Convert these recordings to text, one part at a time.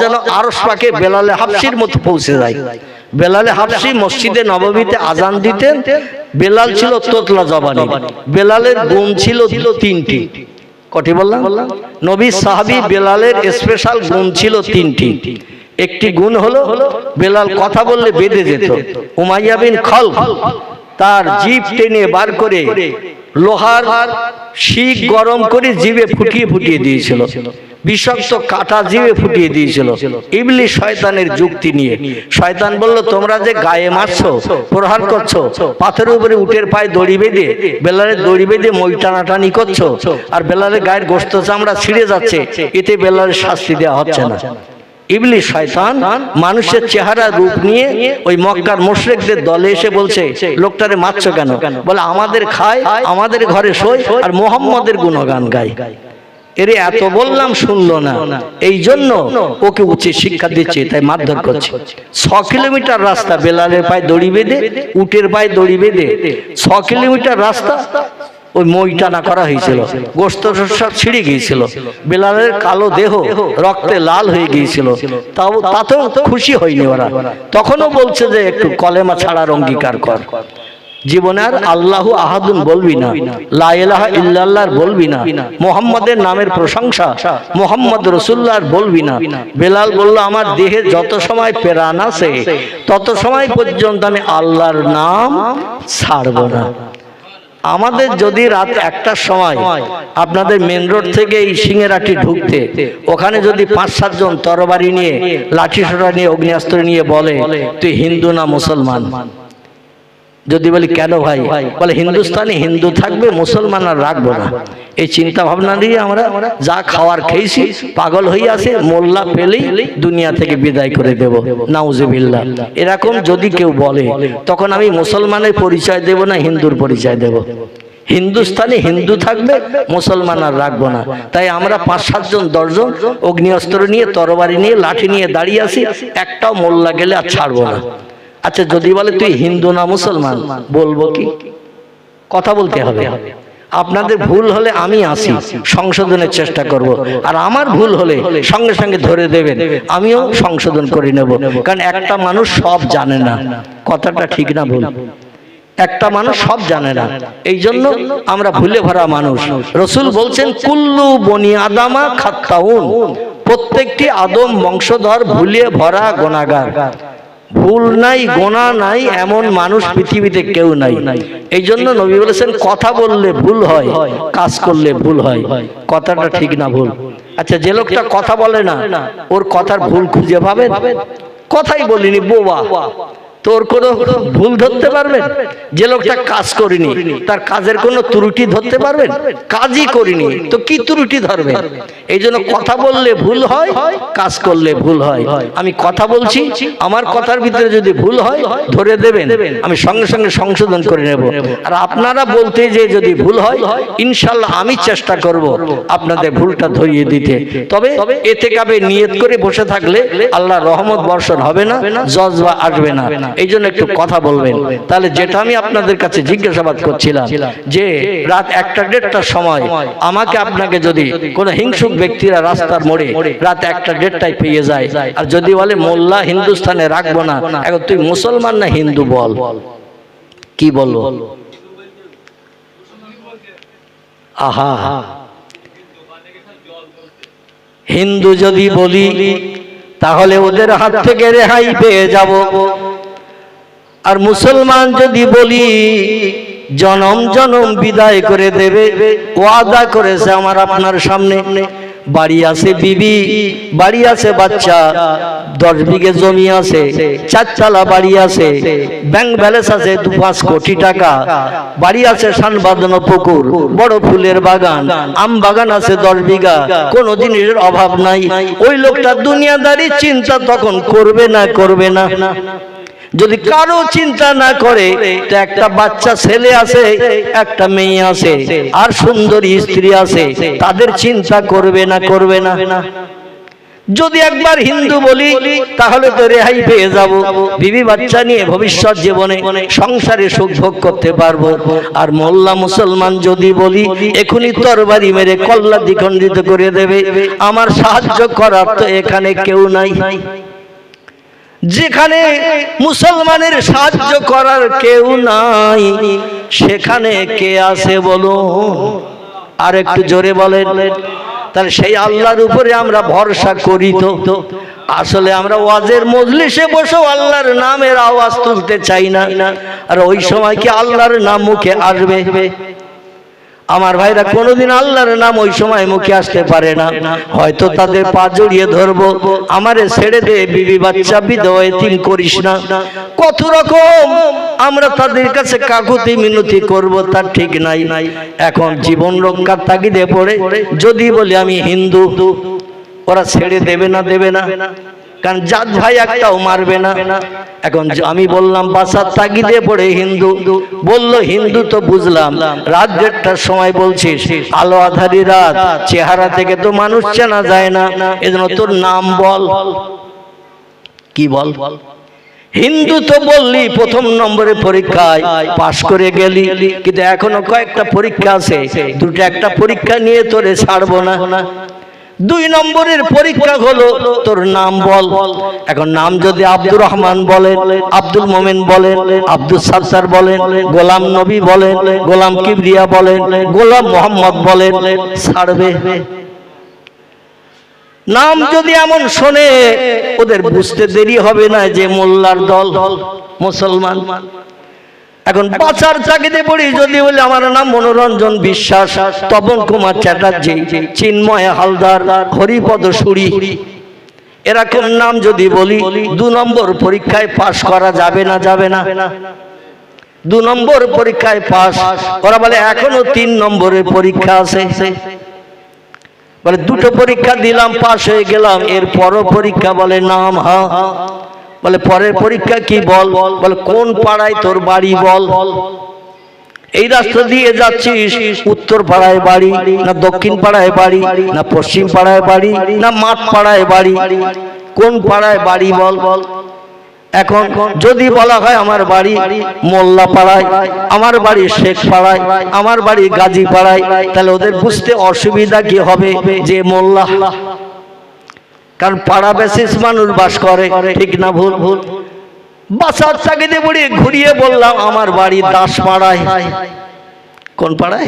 যেন আরস পাকে বেলালে হাফসির মতো পৌঁছে যায়। বেলালে হাফসি মসজিদে নবমীতে আজান দিতেন। বেলাল ছিল তোতলা জবানি। বেলালের গুণ ছিল তিনটি। কটি বললাম? নবী সাহাবি বেলালের স্পেশাল গুণ ছিল তিনটি। একটি গুণ হলো বেলাল কথা বললে বেঁধে যেত। উমাইয়া বিন খল তার জিভ টেনে বার করে লোহার শিক গরম করে জিভে ফুটিয়ে ফুটিয়ে দিয়েছিল। বিষাক্ত কাটা জিভে ফুটিয়ে দিয়েছিল। ইবলি শয়তানের যুক্তি নিয়ে। শয়তান বলল, তোমরা যে গায়ে মারছো, প্রহার করছ, পাথরের উপরে উটের পায়ে দড়ি বেঁধে বেলারের দড়ি বেঁধে মই টানাটানি করছ, আর বেলারের গায়ের গোস্ত চামড়া ছিঁড়ে যাচ্ছে, এতে বেলারের শাস্তি দেওয়া হচ্ছে না। ইবলি শয়তান মানুষের চেহারা রূপ নিয়ে ওই মক্কার মোশরেকদের দলে এসে বলছে, লোকটারে মারছো কেন? বলে, আমাদের খায়, আমাদের ঘরে শোয়, আর মোহাম্মদের গুণগান গায়। এরে এত বললাম শুনলো না। এই জন্য ওকে উচিত শিক্ষা দিচ্ছে, তাই মারধর করছে। ছ কিলোমিটার রাস্তা বেলালের পায়ে দড়ি বেঁধে, উটের পায়ে দড়ি বেঁধে, ছ কিলোমিটার রাস্তা ওই মই টানা করা হয়েছিল। গোস্ত ছিঁড়ে গিয়েছিল। বেলালের কালো দেহ রক্তে লাল হয়ে গিয়েছিল। তাও তাতেও খুশি হয়নি ওরা। তখনও বলছে যে একটু কলেমা ছাড়ার অঙ্গীকার কর। জীবনে আর আল্লাহ আহাদুন বলবি না, লা ইলাহা ইল্লাল্লাহর বলবি না, মোহাম্মদের নামের প্রশংসা মোহাম্মদ রসুল্লাহর বলবি না। বেলাল বলল, আমার দেহে যত সময় প্রাণ আছে, তত সময় পর্যন্ত আমি আল্লাহর নাম ছাড়ব না। আমাদের যদি রাত একটার সময় আপনাদের মেন রোড থেকে এই সিংহেরাটি ঢুকতে, ওখানে যদি পাঁচ সাতজন তরবারি নিয়ে, লাঠি সোটা নিয়ে, অগ্নিয়াস্ত্র নিয়ে বলে, তুই হিন্দু না মুসলমান? যদি বলি, কেন ভাই? বলে, হিন্দুস্তানি হিন্দু থাকবে, মুসলমান আর রাখব না। এই চিন্তা ভাবনা দিয়ে আমরা যা খাওয়ার খেয়েছি, পাগল হয়ে আছে, মোল্লা পেলেই দুনিয়া থেকে বিদায় করে দেব, নাউজুবিল্লাহ। এরকম যদি কেউ বলে, তখন আমি মুসলমানের পরিচয় দেব না, হিন্দুর পরিচয় দেব। হিন্দুস্তানি হিন্দু থাকবে, মুসলমান আর রাখব না। তাই আমরা পাঁচ সাতজন দশজন অগ্নিঅস্ত্র নিয়ে, তরবারি নিয়ে, লাঠি নিয়ে দাঁড়িয়ে আছি, একটাও মোল্লা গেলে আর ছাড়বো না। আচ্ছা যদি বলে তুই হিন্দু না মুসলমান বলব কি? কথা বলতে হবে। আপনাদের ভুল হলে আমি আসি সংশোধনের চেষ্টা করব। আর আমার ভুল হলে সঙ্গে সঙ্গে ধরে দেবেন। আমিও সংশোধন করে নেব। কারণ একটা মানুষ সব জানে না। কথাটা ঠিক না ভুল। একটা মানুষ সব জানে না। এই জন্য আমরা ভুলে ভরা মানুষ। রসুল বলছেন কুল্লু বনি আদামা খাত্তাউন। প্রত্যেকটি আদম বংশধর ভুলিয়ে ভরা গোনাগার ভুল নাই গোনা নাই এমন মানুষ পৃথিবীতে কেউ নাই। এই জন্য নবী বলেছেন কথা বললে ভুল হয় কাজ করলে ভুল হয় কথাটা ঠিক না ভুল। আচ্ছা যে লোকটা কথা বলে না ওর কথার ভুল খুঁজে পাবেন? কথাই বলিনি বোবা। তোর কোনো ভুল ধরতে পারবেন? যে লোকটা কাজ করিনি, তার কাজের কোনো ত্রুটি ধরতে পারবেন? কাজই করিনি, তো কি ত্রুটি ধরবেন? এই জন্য কথা বললে ভুল হয়, কাজ করলে ভুল হয়। আমি কথা বলছি, আমার কথার ভিতরে যদি ভুল হয়, ধরে দেবেন, আমি সঙ্গে সঙ্গে সংশোধন করে নেব। আর আপনারা বলতে যে যদি ভুল হয়, ইনশাল্লাহ আমি চেষ্টা করব আপনাদের ভুলটা ধরিয়ে দিতে। তবে এতে কাবে নিয়ত করে বসে থাকলে আল্লাহ রহমত বর্ষণ হবে না, জজবা আসবে না। এই জন্য একটু কথা বলবেন। তাহলে যেটা আমি আপনাদের কাছে জিজ্ঞাসাবাদ করছিলাম যে রাত একটা দেড়টার সময় আমাকে আপনাকে যদি কোনো হিংসুক ব্যক্তিরা রাস্তার মোড়ে রাত একটা দেড়টায় পেয়ে যায়। আর যদি বলে মোল্লা হিন্দুস্তানে রাখব না। এখন তুই মুসলমান না হিন্দু বল? কি বলব? আহা। হিন্দু যদি বলি তাহলে ওদের হাত থেকে রেহাই পেয়ে যাব। আর মুসলমান যদি বলি, জনম জনম বিদায় করে দেবে, ওয়াদা করেছে আমার আপনার সামনে। বাড়ি আছে বিবি, বাড়ি আছে বাচ্চা, দশ বিঘে জমি আছে চারচালা বাড়ি আছে ব্যাংক ব্যালেন্স আছে দু পাঁচ কোটি টাকা, বাড়ি আছে সান বাঁধানো পুকুর, বড় ফুলের বাগান, আম বাগান আছে দশ বিঘা, কোনো জিনিসের অভাব নাই। ওই লোকটা দুনিয়াদারি চিন্তা তখন করবে না করবে না। যদি কারও চিন্তা না করে, তো একটা বাচ্চা ছেলে আছে, একটা মেয়ে আছে, আর সুন্দরী স্ত্রী আছে, তাদের চিন্তা করবে না করবে না। যদি একবার হিন্দু বলি, তাহলে তো রেহাই পেয়ে যাব। বিবি বাচ্চা নিয়ে ভবিষ্যৎ জীবনে সংসারে সুখ ভোগ করতে পারব। আর মোল্লা মুসলমান যদি বলি এখনই তরবারি মেরে কল্লা দ্বিখণ্ডিত করে দেবে। আমার সাহায্য করার তো এখানে কেউ নাই। যেখানে মুসলমানের সাহায্য করার কেউ নাই সেখানে কে আছে বলো আর একটু জোরে বলেন। তাহলে সেই আল্লাহর উপরে আমরা ভরসা করি তো। আসলে আমরা ওয়াজের মজলিসে বসে আল্লাহর নামের আওয়াজ তুলতে চাই না। আর ওই সময় কি আল্লাহর নাম মুখে আসবে? আমার ভাইরা কোনোদিন আল্লাহর নাম ওই সময় মুখে আসতে পারে না। হয়তো তাদের পা জড়িয়ে ধরবো, আমারে ছেড়ে দে বিবি বাচ্চা তিন করিস না। কত রকম আমরা তাদের কাছে কাকুতি মিনতি করব, তার ঠিক নাই। এখন জীবন রক্ষার তাগিদে পড়ে, যদি বলি আমি হিন্দু, ওরা ছেড়ে দেবে না দেবে না। কারণ জাত ভাই একটাও মারবে না। এখন আমি বললাম, বাসার তাগিদে পড়ে হিন্দু, বলল হিন্দু তো বুঝলাম, রাত দেড়টার সময় বলছিস, আলো আধারি রাত, চেহারা থেকে তো মানুষ চেনা যায় না, এজন্য তোর নাম বল। কি বল? হিন্দু তো বললি প্রথম নম্বরে পরীক্ষায় পাশ করে গেলি, কিন্তু এখনও কয়েকটা পরীক্ষা আছে, দুটো একটা পরীক্ষা নিয়ে তোরে ছাড়বো না। দুই নম্বরের পরীক্ষা হলো, তোর নাম বল। এখন নাম যদি আব্দুর রহমান বলেন আব্দুল মোমেন বলেন আব্দুল সারসার বলেন গোলাম নবী বলেন গোলাম কিবরিয়া বলেন গোলাম মোহাম্মদ বলেন ছাড়বে। নাম যদি এমন শোনে, ওদের বুঝতে দেরি হবে না যে মোল্লার দল, মুসলমান। এখন বাঁচার চাকরিতে পড়ি যদি বলে আমার নাম মনোরঞ্জন বিশ্বাস তপন কুমার চ্যাটার্জি চিন্ময় হালদার হরিপদ সুরি। এরকম নাম যদি বলি দু নম্বর পরীক্ষায় পাশ করা যাবে না যাবে না। দু নম্বর পরীক্ষায় পাশ ওরা বলে এখনও তিন নম্বরের পরীক্ষা আছে। বলে দুটো পরীক্ষা দিলাম পাশ হয়ে গেলাম এর পরও পরীক্ষা বলে নাম হা। বলে, পরের পরীক্ষা কি বল? বলে, কোন পাড়ায় তোর বাড়ি বল? এই রাস্তা দিয়ে যাচ্ছিস, উত্তর পাড়ায় বাড়ি, না দক্ষিণ পাড়ায় বাড়ি, না পশ্চিম পাড়ায় বাড়ি, না মাঠ পাড়ায় বাড়ি, কোন পাড়ায় বাড়ি বল? বল এখন যদি বলা হয় আমার বাড়ি মোল্লা পাড়ায়, আমার বাড়ি শেখ পাড়ায়, আমার বাড়ি গাজী পাড়ায়, তাহলে ওদের বুঝতে অসুবিধা কি হবে যে মোল্লা? কারণ পাড়া বেসিস মানুষ বাস করে, ঠিক না ভুল? ভুল বাসার চাকরিতে পড়িয়ে ঘুরিয়ে বললাম, আমার বাড়ি দাস পাড়ায় কোন পাড়ায়?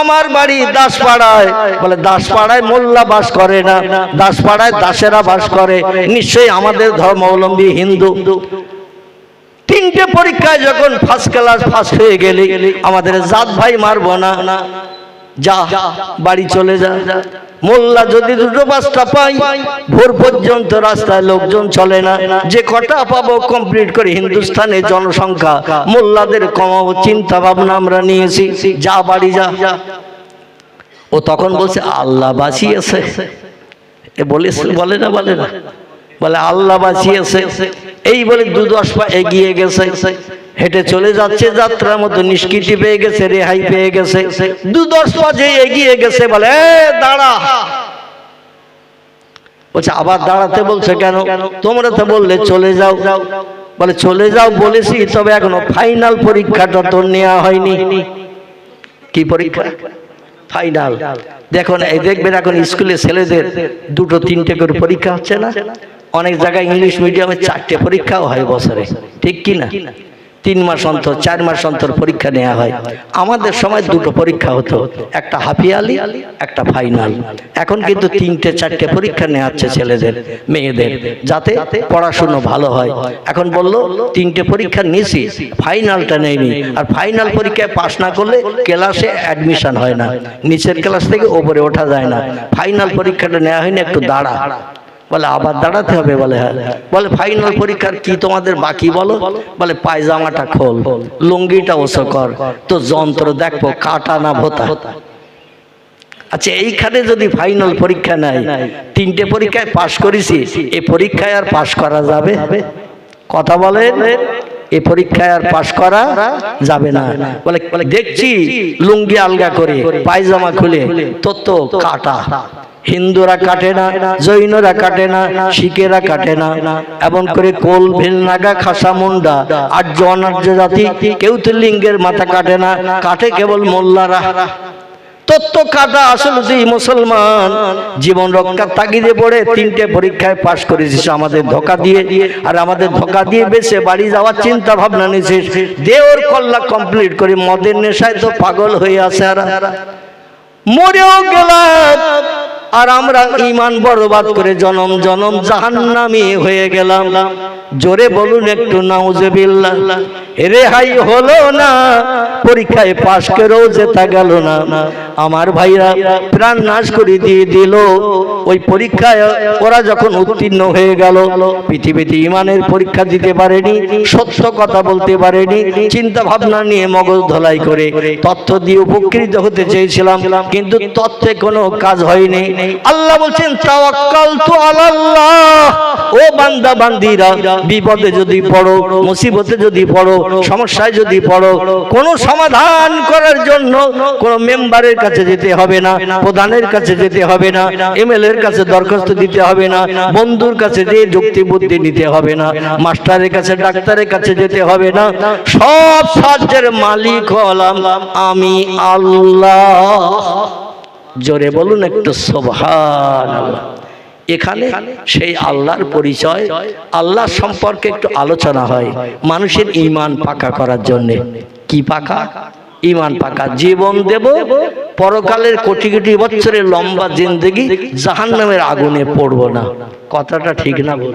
আমার বাড়ি দাসপাড়ায়। বলে, দাসপাড়ায় মোল্লা বাস করে না, দাসপাড়ায় দাসেরা বাস করে। নিশ্চয়ই আমাদের ধর্মাবলম্বী হিন্দু। তিনটে পরীক্ষায় যখন ফার্স্ট ক্লাস ফার্স্ট হয়ে গেলে, আমাদের জাত ভাই মারবো না। যা বাড়ি চলে যা। মোল্লা যদি দুটো পাঁচটা পাই ভোর পর্যন্ত রাস্তায় লোকজন চলে না। যে কটা পাবো কমপ্লিট করে হিন্দুস্তানের জনসংখ্যা। মোল্লাদের কমাবো চিন্তা ভাবনা আমরা নিয়েছি। যা বাড়ি যা। ও তখন বলছে আল্লাহ বাঁচিয়েছে এ বলেছে বলে না বলে না। বলে আল্লাহ বাঁচিয়েছে এই বলে দু দশ পা এগিয়ে গেছে। হেঁটে চলে যাচ্ছে, যাত্রার মতো নিষ্কৃতি পেয়ে গেছে, রেহাই পেয়ে গেছে। দু দশ পা যে এগিয়ে গেছে বলে দাঁড়া। বলছে, আবার দাঁড়াতে বলছে কেন? তোমরা তো বললে চলে যাও। বলে, চলে যাও বলেছি, তবে এখনও ফাইনাল পরীক্ষাটা তো নেওয়া হয়নি। কি পরীক্ষা? ফাইনাল। দেখুন এই দেখবেন এখন স্কুলে ছেলেদের দুটো, তিনটে করে পরীক্ষা হচ্ছে না? অনেক জায়গায় ইংলিশ মিডিয়ামে চারটে পরীক্ষাও হয় বছরে, ঠিক কি না? তিন মাস অন্তর, চার মাস অন্তর পরীক্ষা নেওয়া হয়। আমাদের সময় দুটো পরীক্ষা হতো, একটা হাফিয়ালি, একটা ফাইনাল। এখন কিন্তু তিনটে, চারটে পরীক্ষা নেওয়া হচ্ছে ছেলেদের, মেয়েদের, যাতে পড়াশুনো ভালো হয়। এখন বলল, তিনটে পরীক্ষা নিয়েছি, ফাইনালটা নেয়নি। আর ফাইনাল পরীক্ষায় পাশ না করলে ক্লাসে অ্যাডমিশন হয় না। নিচের ক্লাস থেকে ওপরে ওঠা যায় না। ফাইনাল পরীক্ষাটা নেওয়া হয়নি, একটু দাঁড়া। বলে, আবার দাঁড়াতে হবে বলে। হ্যাঁ বলে ফাইনাল পরীক্ষার কি তোমাদের বাকি বলো? বলে, পায়জামাটা খোল, লুঙ্গিটা ওসো কর, তো যন্ত্র দেখব, কাটা না ভোতা। আচ্ছা এইখানে যদি ফাইনাল পরীক্ষা নেয় তিনটে পরীক্ষায় পাশ করেছি এই পরীক্ষায় আর পাশ করা যাবে? কথা বলেন এই পরীক্ষায় আর পাশ করা যাবে না। বলে দেখছি লুঙ্গি আলগা করে, পায়জামা খুলে তোর তো কাটা। হিন্দুরা কাটে না, জৈনরা কাটে না, শিখেরা কাটে না। এমন করে কোল ভিল নাগা খাসা মুন্ডা, আর্য অনার্য জাতি, কেউ তো লিঙ্গের মাথা কাটে না, কাটে কেবল মোল্লারা। তত্ত্ব কাটা আসলে তুই মুসলমান, জীবন রক্ষার তাগিদে পড়ে তিনটে পরীক্ষায় পাশ করেছিস, আমাদের ধোকা দিয়ে। আর আমাদের ধোকা দিয়ে বেছে বাড়ি যাওয়ার চিন্তা ভাবনা নিয়েছিস। দেওর কল্লা কমপ্লিট করে মদের নেশায় তো পাগল হয়ে আছে আর। মরেও গেলাম। আর আমরা ইমান বরবাদ করে জনম জনম জাহান্নামি হয়ে গেলাম। জোরে বলুন একটু নাউজবিল্লাহ। রেহাই হলো না, পরীক্ষায় পাশ করেও জেতা গেল না। আমার ভাইরা প্রাণ নাশ করে দিয়ে দিল। ওই পরীক্ষায় ওরা যখন উত্তীর্ণ হয়ে গেল, পৃথিবীতে ইমানের পরীক্ষা দিতে পারেনি, সত্য কথা বলতে পারেনি চিন্তা ভাবনা নিয়ে মগজ ধলাই করে তথ্য দিয়ে উপকৃত হতে চেয়েছিলাম, কিন্তু তথ্যে কোনো কাজ হয়নি। আল্লাহ বলছেন তাওয়াক্কাল তো আল্লাহ ও বান্দা বান্দিরা বিপদে যদি পড়ো, মুসিবতে যদি পড়ো সমস্যায় যদি পড়ো, কোনো সমাধান করার জন্য কোনো মেম্বারের কাছে যেতে হবে না, প্রধানের কাছে যেতে হবে না, এমএলএর কাছে দরখাস্ত দিতে হবে না, বন্ধুর কাছে যে যুক্তি বুদ্ধি নিতে হবে না, মাস্টারের কাছে, ডাক্তারের কাছে যেতে হবে না, সব সাহায্যের মালিক হলাম আমি আল্লাহ। জোরে বলুন একটু সোভান এখানে সেই আল্লাহর পরিচয়, আল্লাহ সম্পর্কে একটু আলোচনা হয় মানুষের ইমান পাকা করার জন্যে। কি পাকা? ইমান পাকা। জীবন দেব, পরকালের কোটি কোটি বছরের লম্বা জিন্দগি জাহান নামের আগুনে পড়ব না। কথাটা ঠিক না বল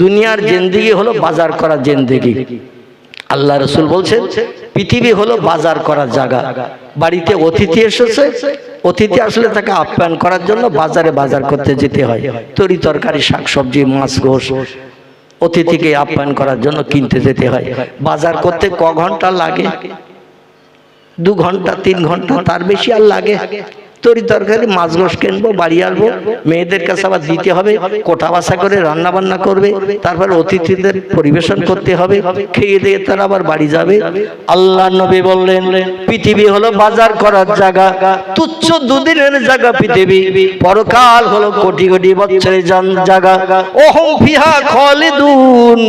দুনিয়ার জিন্দগি হলো বাজার করার জিন্দগি। আল্লাহ রসুল বলছেন, পৃথিবী হলো বাজার করার জায়গা। বাড়িতে অতিথি এসেছে অতিথি আসলে তাকে আপ্যায়ন করার জন্য বাজারে বাজার করতে যেতে হয়। তরি তরকারি, শাকসবজি, মাছ ঘোষ অতিথিকে আপ্যায়ন করার জন্য কিনতে যেতে হয়। বাজার করতে ক ঘণ্টা লাগে? দু ঘণ্টা, তিন ঘণ্টা, তার বেশি আর লাগে? তরি তরকারি, মাছ গোস কিনবো, বাড়ি আসব, মেয়েদের কাছে আবার দিতে হবে কোটা বাসা করে রান্না বান্না করবে, তারপর অতিথিদের পরিবেশন করতে হবে, খেয়ে দিয়ে তারা আবার বাড়ি যাবে। আল্লাহ নবী বললেন, পৃথিবী হলো বাজার করার জায়গা, তুচ্ছ দুদিনের জায়গা পৃথিবী, পরকাল হলো কোটি কোটি বছরের জায়গা। ওহম ফিহা খালিদুন,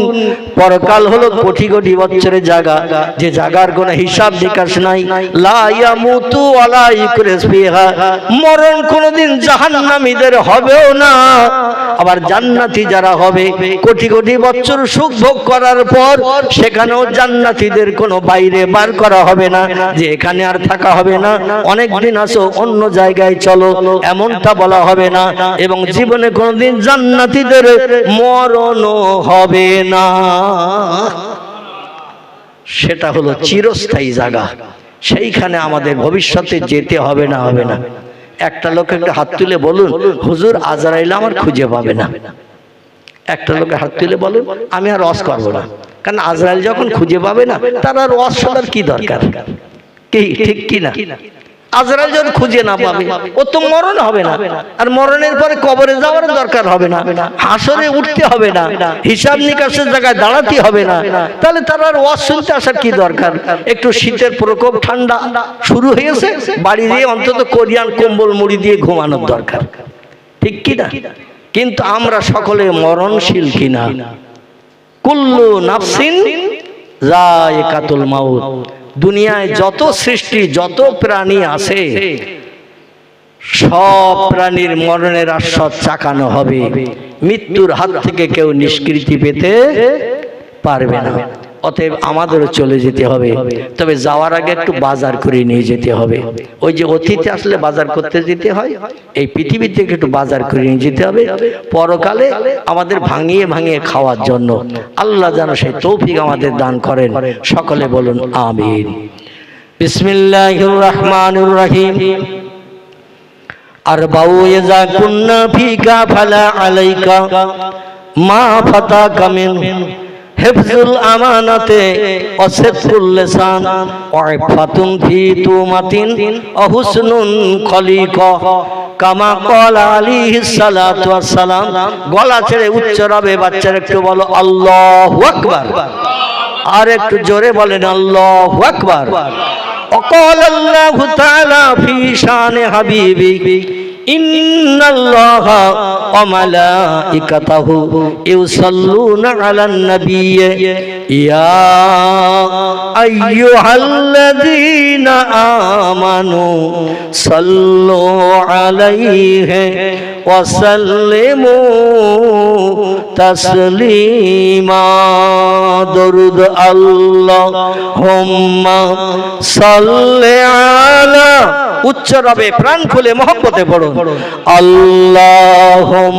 পরকাল হলো কোটি কোটি বছরের জায়গা। যে জায়গার কোনো হিসাব নিকাশ নাই, লা ইয়ামুতু ওয়ালা ইউকরিস ফিহা। মরণ কোনোদিন জাহান্নামীদের হবেও না। আবার জান্নাতি যারা হবে, কোটি কোটি বছর সুখ ভোগ করার পর সেখানেও জান্নাতীদের কোনো বাইরে বার করা হবে না, যে এখানে আর থাকা হবে না। অনেক দিন আসো অন্য জায়গায় চলো, এমনটা বলা হবে না। এবং জীবনে কোনোদিন জান্নাতীদের মরণও হবে না। সেটা হলো চিরস্থায়ী জায়গা। সেইখানে আমাদের ভবিষ্যতে যেতে হবে না হবে না। একটা লোক একটা হাত তুলে বলুন, হুজুর, আজরাইলে আমার খুঁজে পাবে না। একটা লোকে হাত তুলে বলুন, আমি আর রস করব না। কারণ আজরাইল যখন খুঁজে পাবে না, তার আর রস করার কি দরকার? কি, ঠিক কি না? আজরাইল যখন খুঁজে না পাবে ও তো মরণ হবে না। আর মরণের পরে কবরে যাওয়ার দরকার হবে না। হাসরে উঠতে হবে না। হিসাব নিকাশের জায়গায় দাঁড়াতে হবে না। তাহলে তার আর ওয়াজ শুনতে আসার কি দরকার? একটু শীতের প্রকোপ, ঠান্ডা শুরু হয়েছে। বাড়ি দিয়ে অন্তত কোরিয়ান কম্বল মুড়ি দিয়ে ঘুমানোর দরকার। ঠিক কি না? কিন্তু আমরা সকলে মরণশীল কিনা কুল্লু নাফসিন জায়কাতুল মাউত। দুনিয়ায় যত সৃষ্টি, যত প্রাণী আছে, সব প্রাণীর মরণের আশ্বাস চাকানো হবে। মৃত্যুর হাত থেকে কেউ নিষ্কৃতি পেতে পারবে না। অতএব আমাদেরও চলে যেতে হবে। তবে যাওয়ার আগে একটু বাজার করে নিয়ে যেতে হবে। ওই যে অতীতে আসলে বাজার করতে যেতে হয় এই পৃথিবী থেকে একটু বাজার করে নিয়ে যেতে হবে। পরকালে আমাদের ভাঙিয়ে ভাঙিয়ে খাওয়ার জন্য আল্লাহ যেন সেই তৌফিক আমাদের দান করেন। সকলে বলুন আমিন। বিসমিল্লাহির রহমানির রহিম। আর বাউ এজা কুন্না ফিকা ফালা আলাইকা মা ফাতাকা মিন হেফজুল আমানাতে অসেফুল লেসান, ওয়াইফাতুন ফি তুমাতিন, অহুসনুন খলিক কামা কল আলী সালাতু সালাম গলা ছেড়ে উচ্চ রবে বাচ্চার একটু বলো, আল্লাহু আকবার। আর একটু জোরে বলেন, আল্লাহু আকবার। অকল আল্লাহু তাআলা ফি শানে হাবিবি ইন্নাল্লাহা ওয়া মালাইকাতাহু ইউসাল্লুনা আলান নাবিয়্যি ইয়া আইয়ুহাল্লাযীনা আমানু সাল্লু আলাইহি ওয়া সাল্লিমু তাসলিমা। দরুদ আল্লাহুম্মা সাল্লি আলা উচ্চ রবে প্রাণ খুলে মহব্বতে পড়ুন। আল্লাহুম্মা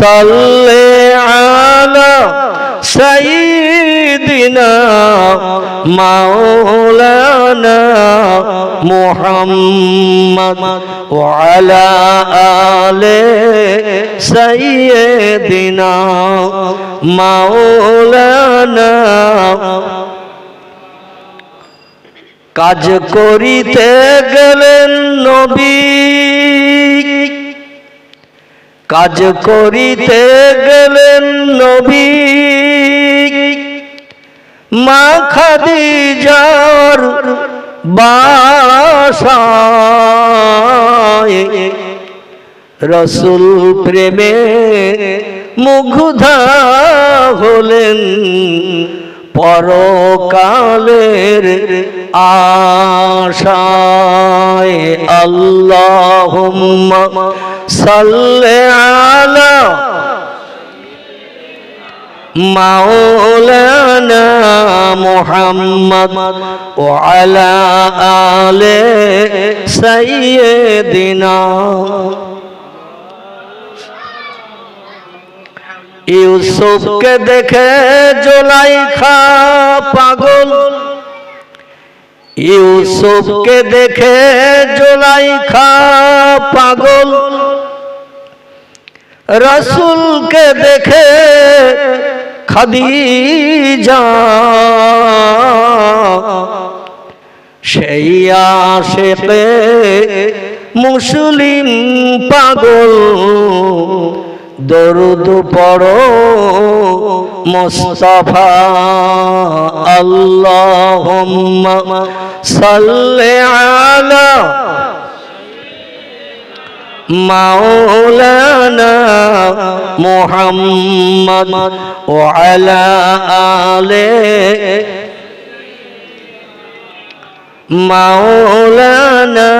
সাল্লি আলা সাইয়্যিদিনা মাওলানা মুহাম্মদ ওয়া আলা আলি সাইয়্যিদিনা মাওলানা কাজ করিতে গেলেন নবী। কাজ করিতে গেলেন নবী। মা খাদিজার বাসায় রসুল প্রেমে মুগ্ধা হলেন। পরকালের আশায় আল্লাহুম্মা সাল্লি আলা মাওলানা মুহাম্মদ ওয়া আলা আলি সাইয়্যিদিনা ইউসুফকে দেখে জোলাইখা পাগল। ইউসুফকে দেখে জোলাইখা পাগল। রসুলকে দেখে খাদিজা। সেই আশেপে মুসলিম পাগল। দরুদ পড়ো মোস্তফা আল্লাহুম্মা সাল্লি আলা মাওলানা মুহাম্মদ ওয়া আলা আলি মাওলানা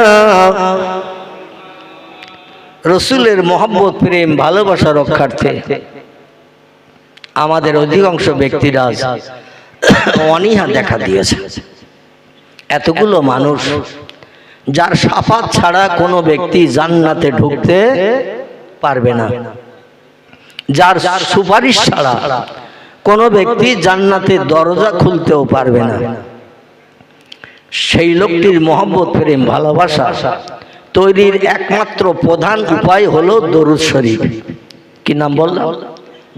রসুলের মোহাম্মত প্রেম, ভালোবাসা রক্ষার্থে আমাদের অধিকাংশ ব্যক্তিরা অনীহা দেখা দিয়েছে। এতগুলো মানুষ যার সাফাত ছাড়া কোনো ব্যক্তি জান্নাতে ঢুকতে পারবে না। যার সুপারিশ ছাড়া কোনো ব্যক্তি জান্নাতের দরজা খুলতেও পারবে না। সেই লোকটির মোহাম্মত প্রেম, ভালোবাসা তৈরির একমাত্র প্রধান উপায় হলো দরুদ শরীফ। কি নাম বললাম?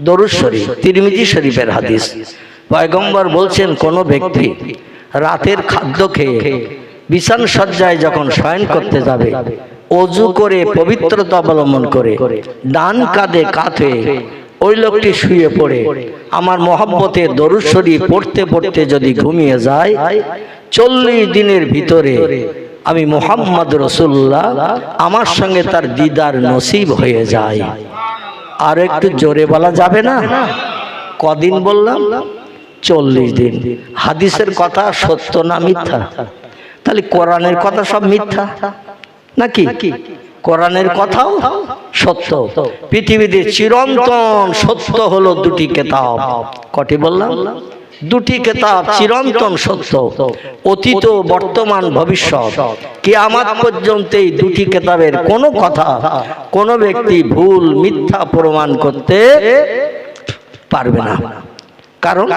দরুদ শরীফ, তিরমিজি শরীফের হাদিস। পয়গম্বর বলছেন, কোন ব্যক্তি রাতের খাদ্য খেয়ে বিছান সজ্জায় যখন শয়ন করতে যাবে, অজু করে পবিত্রতা অবলম্বন করে, ডান কাঁধে হয়ে ওই লোকটি শুয়ে পড়ে, আমার মহব্বতে দরুদ শরীফ পড়তে পড়তে যদি ঘুমিয়ে যায়, চল্লিশ দিনের ভিতরে আমি মোহাম্মদ রসুল্লাহ, আমার সঙ্গে তার দিদার নসিব হয়ে যায়। আর একটু জোরে বলা যাবে না? কদিন বললাম? চল্লিশ দিন। হাদিসের কথা সত্য না মিথ্যা? তাহলে কোরআনের কথা সব মিথ্যা নাকি? কোরআনের কথাও সত্য। পৃথিবীতে চিরন্তন সত্য হলো দুটি কেতাব। কটি বললাম? দুটি কেতাব চিরন্তন সত্য। অতীত বর্তমান ভবিষ্যৎ। কিয়ামাত পর্যন্ত এই দুটি কেতাবের কোনো কথা কোনো ব্যক্তি ভুল মিথ্যা প্রমাণ করতে পারবে না। কারণ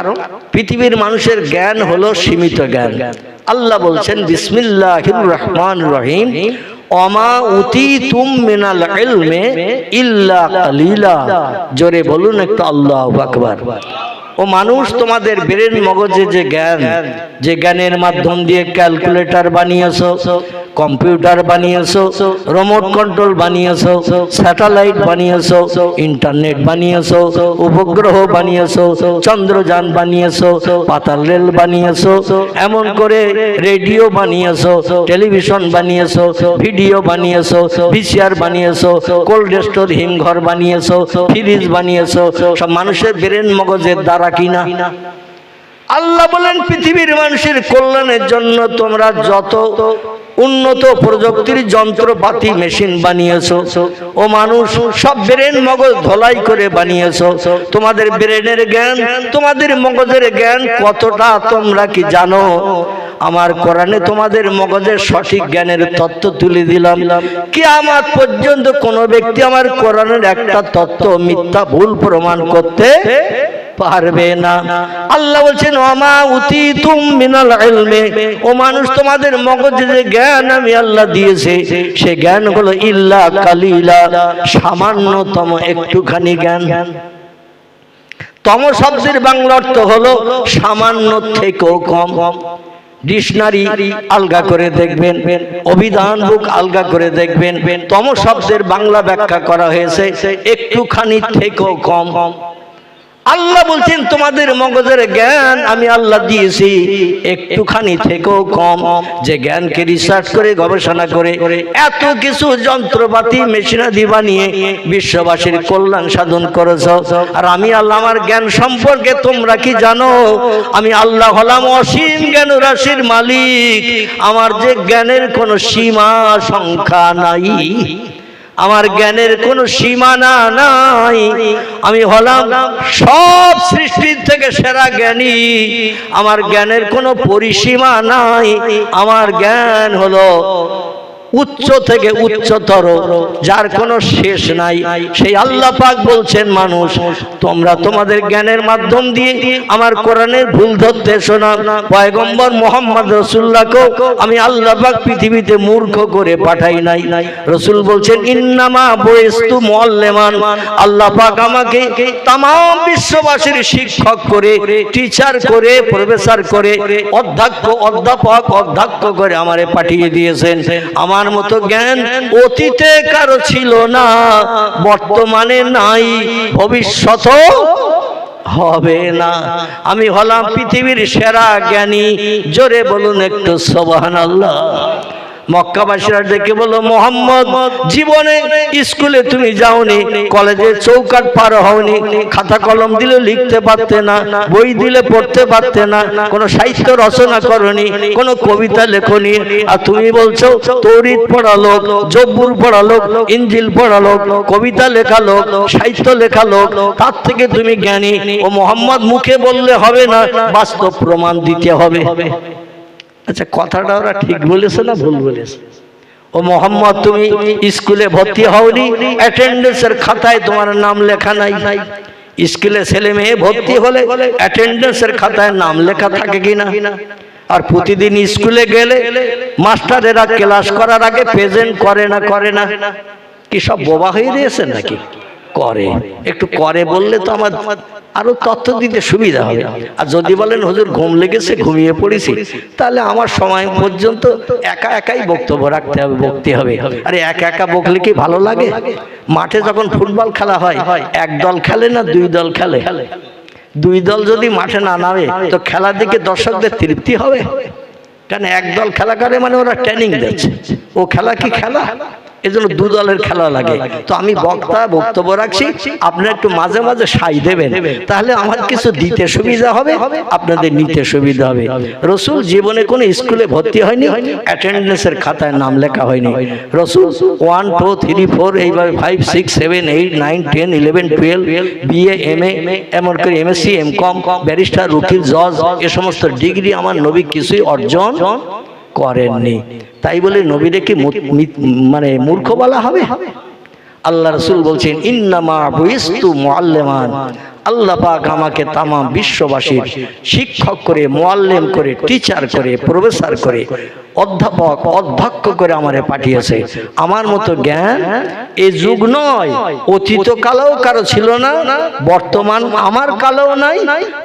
পৃথিবীর মানুষের জ্ঞান হলো সীমিত জ্ঞান। আল্লাহ বলছেন বিসমিল্লাহির রহমান রহিম। অমা উতি তুম মিনাল ইলমে ইল্লা কালিলা। জোরে বলুন একটু আল্লাহ আকবার। ও মানুষ তোমাদের ব্রেন মগজে যে জ্ঞান যে জ্ঞানের মাধ্যম দিয়ে ক্যালকুলেটর বানিয়েছো কম্পিউটার বানিয়েছো রিমোট কন্ট্রোল বানিয়েছো স্যাটেলাইট বানিয়েছো ইন্টারনেট বানিয়েছো, উপগ্রহ বানিয়েছো, চন্দ্রযান বানিয়েছো, পাতাল রেল বানিয়েছো, এমন করে রেডিও বানিয়েছো টেলিভিশন বানিয়েছো ভিডিও বানিয়েছো ভিসিআর বানিয়েছো কোল্ড স্টোর হিমঘর বানিয়েছো ফ্রিজ বানিয়েছো, সব মানুষের ব্রেন মগজের দ্বারা কিনা। আল্লাহ বলেন, পৃথিবীর মানুষের কল্যাণের জন্য তোমরা যত উন্নত প্রযুক্তির যন্ত্রপাতি মেশিন বানিয়েছো ও মানুষ সব ব্রেন, মগজ ধলাই করে বানিয়েছো। তোমাদের ব্রেনের জ্ঞান, তোমাদের মগজের জ্ঞান কতটা তোমরা কি জানো? আমার কোরআনে তোমাদের মগজের সঠিক জ্ঞানের তত্ত্ব তুলে দিলাম। কি আমার পর্যন্ত কোনো ব্যক্তি আমার কোরআনের একটা তত্ত্ব মিথ্যা ভুল প্রমাণ করতে পারবে না। আল্লাহ বলছেন ওমা উতি তুম মিনাল ও মানুষ, তোমাদের মগজে যে জ্ঞান আমি আল্লাহ দিয়েছে, সে জ্ঞান হলো ইল্লা কালিলা, সামান্যতম একটুখানি জ্ঞান। তম শব্দের বাংলা অর্থ হলো সামান্য থেকেও কম কম। ডিকশনারি আলগা করে দেখবেন, অভিধান বুক আলগা করে দেখবেন। তম শব্দের বাংলা ব্যাখ্যা করা হয়েছে, একটুখানি থেকেও কম। আল্লাহ বলছেন, তোমাদের মগজের জ্ঞান আমি আল্লাহ দিয়েছি। একটুখানি থেকেও কম। যে জ্ঞানকে রিসার্চ করে, গবেষণা করে, এত কিছু যন্ত্রপাতি মেশিনাদি বানিয়ে বিশ্ববাসীর কল্যাণ সাধন করেছ। আর আমি আল্লাহ, আমার জ্ঞান সম্পর্কে তোমরা কি জানো? আমি আল্লাহ হলাম অসীম জ্ঞান রাশির মালিক। আমার যে জ্ঞানের কোনো সীমা, সংখ্যা নাই। আমার জ্ঞানের কোনো সীমানা নাই। আমি হলাম সব সৃষ্টির থেকে সেরা জ্ঞানী। আমার জ্ঞানের কোনো পরিসীমা নাই। আমার জ্ঞান হলো উচ্চ থেকে উচ্চতর, যার কোনো শেষ নাই। সেই আল্লাহ পাক বলছেন, মানুষ, তোমরা তোমাদের জ্ঞানের মাধ্যম দিয়ে আমার কোরআনের ভুল ধরতে শোনা পয়গম্বর মোহাম্মদ রসুল্লাহকেও আমি আল্লাহ পাক পৃথিবীতে মূর্খ করে পাঠাই নাই। রসুল বলছেন, ইন্নামা বয়েস্তু মোয়াল্লেমান আল্লাহ পাক আমাকে তাম বিশ্ববাসীর শিক্ষক করে, টিচার করে, প্রফেসর করে, অধ্যক্ষ, অধ্যাপক, অধ্যক্ষ করে আমারে পাঠিয়ে দিয়েছেন। আমার মতো জ্ঞান অতীতে কারও ছিল না, বর্তমানে নাই ভবিষ্যৎ হবে না। আমি হলাম পৃথিবীর সেরা জ্ঞানী, জোরে বলুন একটু সবহান আল্লাহ মক্কাবাসীরা ডেকে বলো মোহাম্মদ, জীবনে স্কুলে তুমি যাওনি, কলেজে চৌকাট পার হওনি, খাতা কলম দিলে লিখতে পারতে না, বই দিলে পড়তে পারতে না, কোনো সাহিত্য রচনা করনি, কোনো কবিতা লেখনি, আর তুমি বলছো, তৌরিত পড়া জব্বুর পড়া লোক, ইঞ্জিল পড়া লোক, কবিতা লেখা লোক, সাহিত্য লেখা লোক, তার থেকে তুমি জ্ঞানী। ও মোহাম্মদ মুখে বললে হবে না, বাস্তব প্রমাণ দিতে হবে। আচ্ছা কথাটা ওরা ঠিক বলেছে না ভুল বলেছে ও মোহাম্মদ তুমি স্কুলে ভর্তি হওনি অ্যাটেন্ডেন্সের খাতায় তোমার নাম লেখা নাই। নাই স্কুলে ছেলে মেয়ে ভর্তি হলে অ্যাটেন্ডেন্সের খাতায় নাম লেখা থাকে কিনা? আর প্রতিদিন স্কুলে গেলে মাস্টারেরা ক্লাস করার আগে প্রেজেন্ট করে না করে না। কি সব বোবা হয়ে দিয়েছে নাকি? করে। একটু করে বললে তো আমার আরও তথ্য দিতে সুবিধা হবে। আর যদি বলেন, হুজুর, ঘুম লেগেছে, ঘুমিয়ে পড়েছি। তাহলে আমার সময় পর্যন্ত একা একাই বক্তব্য রাখতে হবে, বকতে হবে। আরে একা একা বকলে কি ভালো লাগে? মাঠে যখন ফুটবল খেলা হয়, এক দল খেলে না দুই দল খেলে? দুই দল যদি মাঠে না নামে, তো খেলা দিকে দর্শকদের তৃপ্তি হবে? কারণ এক দল খেলা করে মানে ওরা ট্রেনিং দিচ্ছে। ও খেলা কি খেলা? এজন্য দু দলের খেলা লাগে। তো আমি বক্তা বক্তব্য রাখছি। আপনারা একটু মাঝে মাঝে সাই দেবেন। তাহলে আমার কিছু দিতে সুবিধা হবে। আপনাদের নিতে সুবিধা হবে। রসুল জীবনে কোনো স্কুলে ভর্তি হয়নি। অ্যাটেন্ডেন্সের খাতায় নাম লেখা হয়নি। Rasul one two three four এইভাবে five six seven eight nine ten eleven twelve BA M A এমন করে এমএসসি এম কম ব্যারিস্টার উকিল জজ এ সমস্ত ডিগ্রি আমার নবী কিছুই অর্জন করেননি। তাই বলে নবীরে কি মানে মূর্খ বলা হবে? আল্লাহ রসুল বলছেন, ইন্নামা বুইস্তু মুআল্লিমান। আল্লাহ পাক আমাকে তামাম বিশ্ববাসীর শিক্ষক করে, মোয়াল্লেম করে টিচার করে প্রফেসর করে, অধ্যাপক, অধ্যক্ষ করে আমারে পাঠিয়েছে। আমার মতো জ্ঞান এ যুগ নয়, অতীত কালেও কারও ছিল না, বর্তমান আমার কালেও নাই।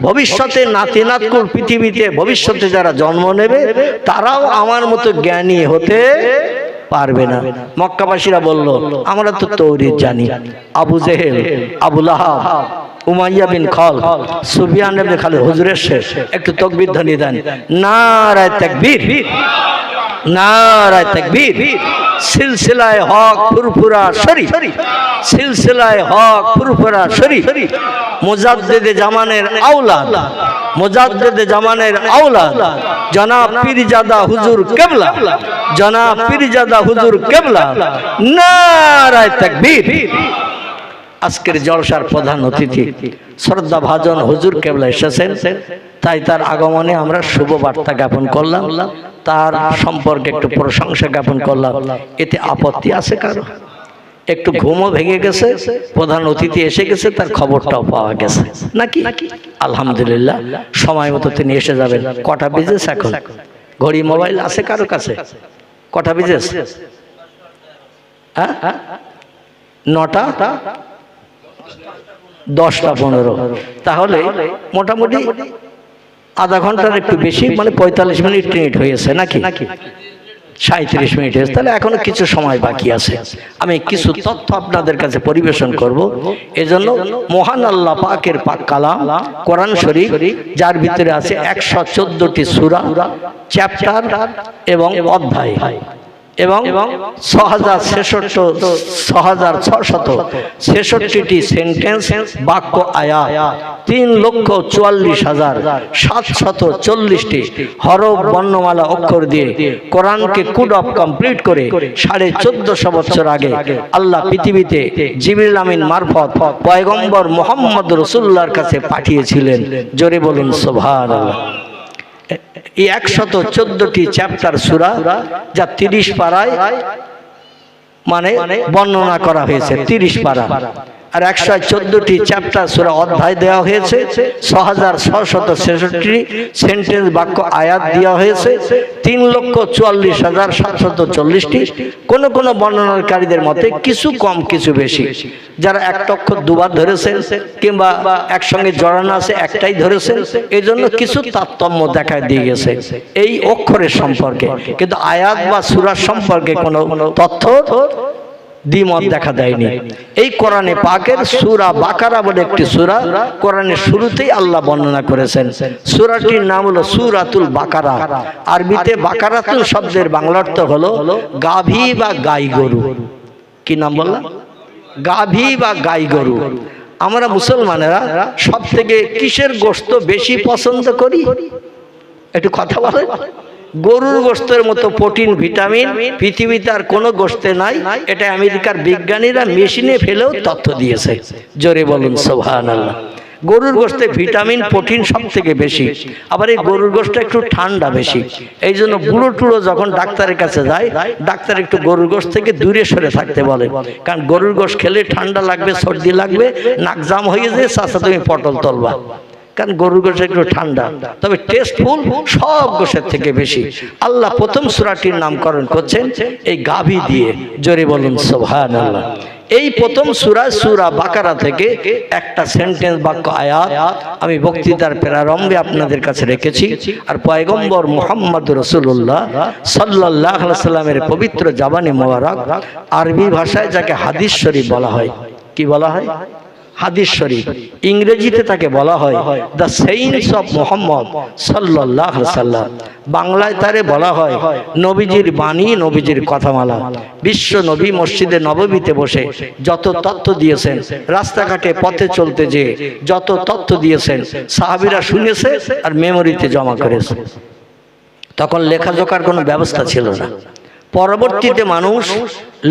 ভবিষ্যতে নাতি নাতকুর পৃথিবীতে ভবিষ্যতে যারা জন্ম নেবে, তারাও আমার মতো জ্ঞানী হতে পারবে না। মক্কাবাসীরা বলল, আমরা তো তৌরিদ জানি। আবু জেহেল আবুল আহাব উমাইয়া বিন খল, সুফিয়ান ইবনে খালিদ, হুজুরের শেষ, একটু তকবীর ধ্বনি দেন। নারায় তাকবীর নারায় তাকবীর, সিলসিলায় হক ফুরফুরা শরী সিলসিলায় হক ফুরফুরা শরী মুজাদ্দেদে জামানের আওলাদ, মুজাদ্দেদে জামানের আওলাদ, জনাব পীরজাদা হুজুর কেবলা, জনাব পীরজাদা হুজুর কেবলা, নারায় তাকবীর আজকের জলসার প্রধান অতিথি শ্রদ্ধা ভাজন হুজুর কেবলা এসেছেন। তাই তার আগমনে আমরা শুভ বার্তা জ্ঞাপন করলাম। তার সম্পর্কে একটু প্রশংসা জ্ঞাপন করলাম। এতে আপত্তি আছে কারও? একটু ঘুমও ভেঙে গেছে। প্রধান অতিথি এসে গেছে, তার খবরটাও পাওয়া গেছে। নাকি? আলহামদুলিল্লাহ, সময় মতো তিনি এসে যাবেন। কটা বিজেস এখন? ঘড়ি মোবাইল আছে কারও কাছে? কটা বিজেস হ্যাঁ? নটা? দশটা পনেরো। তাহলে মোটামুটি আধা ঘণ্টার একটু বেশি মানে পঁয়তাল্লিশ মিনিট মিনিট হয়েছে নাকি? নাকি? সাঁত্রিশ মিনিট হয়েছে। তাহলে এখনও কিছু সময় বাকি আছে। আমি কিছু তথ্য আপনাদের কাছে পরিবেশন করব। এজন্য মহান আল্লাহ পাকের পাক কালাম কোরআন শরীফ যার ভিতরে আছে একশো চোদ্দটি সুরা চ্যাপ্টার এবং অধ্যায়। এবং ছ হাজার ছেষট্টি ছ হাজার ছশত ছেষট্টিটি সেন্টেন্স বাক্য আয়া তিন লক্ষ চুয়াল্লিশ হাজার সাতশত চল্লিশটি হরফ বর্ণমালা অক্ষর দিয়ে কোরআনকে কুড অফ কমপ্লিট করে সাড়ে চোদ্দশো বছর আগে আল্লাহ পৃথিবীতে জিবিল আমিন মারফত পয়গম্বর মোহাম্মদ রসুল্লাহর কাছে পাঠিয়েছিলেন। জোরে বলুন আল্লাহ এই একশত চোদ্দটি চ্যাপ্টার সুরা যা তিরিশ পাড়ায় মানে বর্ণনা করা হয়েছে তিরিশ পাড়া। আর একশো চোদ্দটি চ্যাপ্টার সুরা অধ্যায় দেওয়া হয়েছে ছ হাজার ছশত ছেষট্টি সেন্টেন্স বাক্য আয়াত দেওয়া হয়েছে, তিন লক্ষ চুয়াল্লিশ হাজার সাতশত চল্লিশটি। কোন কোনো বর্ণনাকারীদের মতে কিছু কম, কিছু বেশি। যারা এক অক্ষর দুবার ধরেছেন কিংবা একসঙ্গে জড়ানো আছে একটাই ধরেছেন এই জন্য কিছু তারতম্য দেখা দিয়ে গেছে এই অক্ষরের সম্পর্কে। কিন্তু আয়াত বা সুরার সম্পর্কে কোনো তথ্য দ্বিমত দেখা দেয়নি। এই কোরআনে পাকের সুরা বাকারা বলে একটি সুরা কোরআনের শুরুতেই আল্লাহ বর্ণনা করেছেন। সুরাটির নাম হলো সুরাতুল বাকারা। আরবিতে বাকারাতুল শব্দের বাংলা অর্থ হলো গাভী বা গাই গরু। কি নাম বললাম? গাভী বা গাই গরু। আমরা মুসলমানেরা সব থেকে কিসের গোস্ত বেশি পছন্দ করি? একটু কথা বলে গরুর গোস্তের মতো প্রোটিন, ভিটামিন, পৃথিবীতে আর কোনো গোস্তে নাই। এটা আমেরিকার বিজ্ঞানীরা মেশিনে ফেলেও তথ্য দিয়েছে। জোরে বলুন আল্লাহ গরুর গোস্তে ভিটামিন, প্রোটিন সব থেকে বেশি। আবার এই গরুর গোস্তটা একটু ঠান্ডা বেশি। এই জন্য বুড়ো টুড়ো যখন ডাক্তারের কাছে যায়, ডাক্তার একটু গরুর গোস্ত থেকে দূরে সরে থাকতে বলে। কারণ গরুর গোস্ত খেলে ঠান্ডা লাগবে, সর্দি লাগবে, নাক জাম হয়ে যায় সাথে তুমি পটল তলবা। কারণ গরুর গোশ একটু ঠান্ডা। তবে টেস্টফুল সব গোশের থেকে বেশি। আল্লাহ প্রথম সুরাটির নামকরণ করছেন এই গাভী দিয়ে। জোরে বলুন সোভান আল্লাহ এই প্রথম সুরা সুরা বাকারা থেকে একটা সেন্টেন্স বাক্য আয়াত আমি বক্তৃতার প্রারম্ভে আপনাদের কাছে রেখেছি। আর পয়গম্বর মোহাম্মদ রসুল্লাহ সাল্লাহ সাল্লামের পবিত্র জাবানি মোবারক আরবি ভাষায় যাকে হাদিস শরীফ বলা হয়। কি বলা হয় হাদিস শরীফ। ইংরেজিতে তাকে বলা হয় দ্য সেইন্স অফ মোহাম্মদ সাল্লাহ সাল্লাম। বাংলায় তারে বলা হয় নবীজির বাণী, নবীজির কথামালা। বিশ্ব নবী মসজিদে নববীতে বসে যত তথ্য দিয়েছেন, রাস্তাঘাটে পথে চলতে যে যত তথ্য দিয়েছেন, সাহাবিরা শুনেছে আর মেমোরিতে জমা করেছে। তখন লেখা লেখাজোকার কোনো ব্যবস্থা ছিল না। পরবর্তীতে মানুষ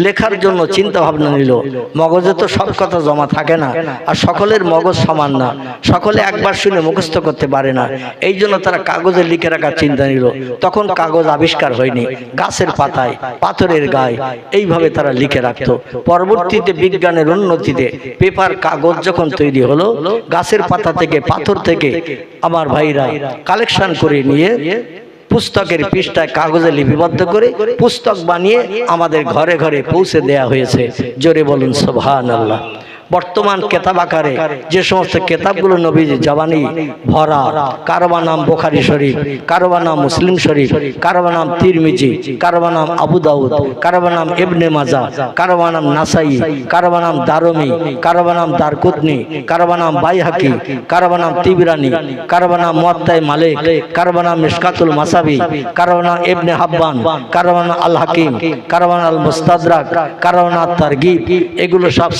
লেখার জন্য চিন্তা ভাবনা নিল। মগজে তো সব কথা জমা থাকে না আর সকলের মগজ সমান না। সকলে একবার শুনে মুখস্থ করতে পারে না। এই জন্য তারা কাগজে লিখে রাখার চিন্তা নিল। তখন কাগজ আবিষ্কার হয়নি। গাছের পাতায়, পাথরের গায়ে। এইভাবে তারা লিখে রাখতো। পরবর্তীতে বিজ্ঞানের উন্নতিতে পেপার, কাগজ যখন তৈরি হলো, গাছের পাতা থেকে, পাথর থেকে আমার ভাইরা কালেকশন করে নিয়ে পুস্তকের পৃষ্ঠায় কাগজে লিপিবদ্ধ করে পুস্তক বানিয়ে আমাদের ঘরে ঘরে পৌঁছে দেয়া হয়েছে। জোরে বলুন সোভান আল্লাহ বর্তমান কেতাব আকারে যে সমস্ত কেতাবগুলো নবীজ জবানি ভরা কারবা নাম বোখারি শরীফ কারবা নাম মুসলিম শরীফ কারবা নাম তিরমিজি কারবা নাম আবু দাউদ কারবা নাম ইবনে মাজা কারবা নাম নাসাই কারবা নাম দারমি কারবা নাম দারকুতনি কারবা নাম বাইহাকি কারবা নাম তিবরানি কারবা নাম মুয়াত্তাই মালিক কারবা নাম মিশকাতুল মাসাবি কারবা নাম ইবনে হাব্বান কারবা নাম আল হাকিম কারবা নাম আল মুস্তাদরাক কারবা নাম তারগিব এগুলো সব